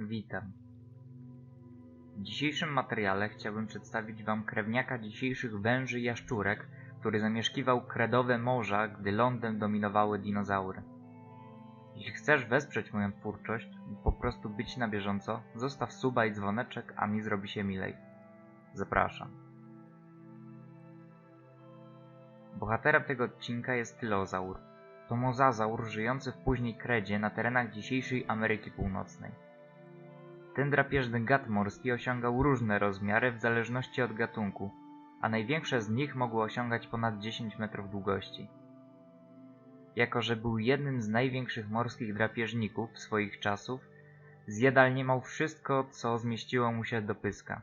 Witam. W dzisiejszym materiale chciałbym przedstawić Wam krewniaka dzisiejszych węży i jaszczurek, który zamieszkiwał kredowe morza, gdy lądem dominowały dinozaury. Jeśli chcesz wesprzeć moją twórczość lub po prostu być na bieżąco, zostaw suba i dzwoneczek, a mi zrobi się milej. Zapraszam. Bohaterem tego odcinka jest tylozaur. To mozazaur żyjący w później kredzie na terenach dzisiejszej Ameryki Północnej. Ten drapieżny gad morski osiągał różne rozmiary w zależności od gatunku, a największe z nich mogły osiągać ponad 10 metrów długości. Jako, że był jednym z największych morskich drapieżników swoich czasów, zjadal niemal wszystko, co zmieściło mu się do pyska.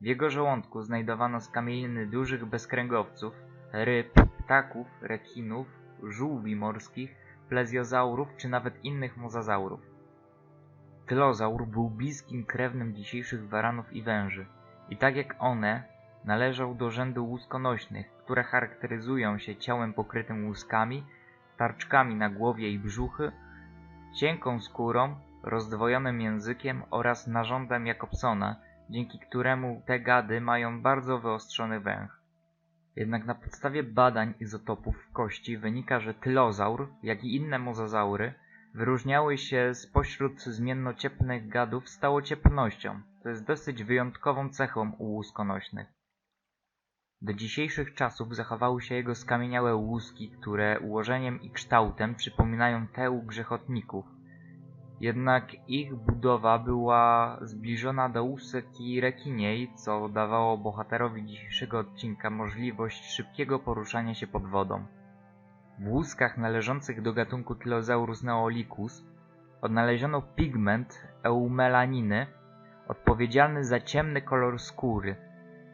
W jego żołądku znajdowano skamieliny dużych bezkręgowców, ryb, ptaków, rekinów, żółwi morskich, plezjozaurów czy nawet innych mozazaurów. Tylozaur był bliskim krewnym dzisiejszych waranów i węży i tak jak one należał do rzędu łuskonośnych, które charakteryzują się ciałem pokrytym łuskami, tarczkami na głowie i brzuchy, cienką skórą, rozdwojonym językiem oraz narządem Jakobsona, dzięki któremu te gady mają bardzo wyostrzony węch. Jednak na podstawie badań izotopów w kości wynika, że tylozaur, jak i inne mozazaury, wyróżniały się spośród zmiennocieplnych gadów stałocieplnością, co jest dosyć wyjątkową cechą u łuskonośnych. Do dzisiejszych czasów zachowały się jego skamieniałe łuski, które ułożeniem i kształtem przypominają te u grzechotników. Jednak ich budowa była zbliżona do łusek i rekiniej, co dawało bohaterowi dzisiejszego odcinka możliwość szybkiego poruszania się pod wodą. W łuskach należących do gatunku Tylosaurus neolicus odnaleziono pigment eumelaniny odpowiedzialny za ciemny kolor skóry,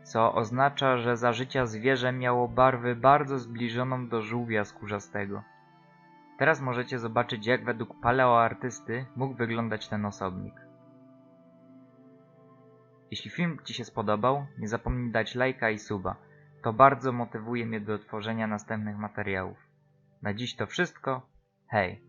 co oznacza, że za życia zwierzę miało barwę bardzo zbliżoną do żółwia skórzastego. Teraz możecie zobaczyć, jak według paleoartysty mógł wyglądać ten osobnik. Jeśli film Ci się spodobał, nie zapomnij dać lajka i suba. To bardzo motywuje mnie do tworzenia następnych materiałów. Na dziś to wszystko. Hej!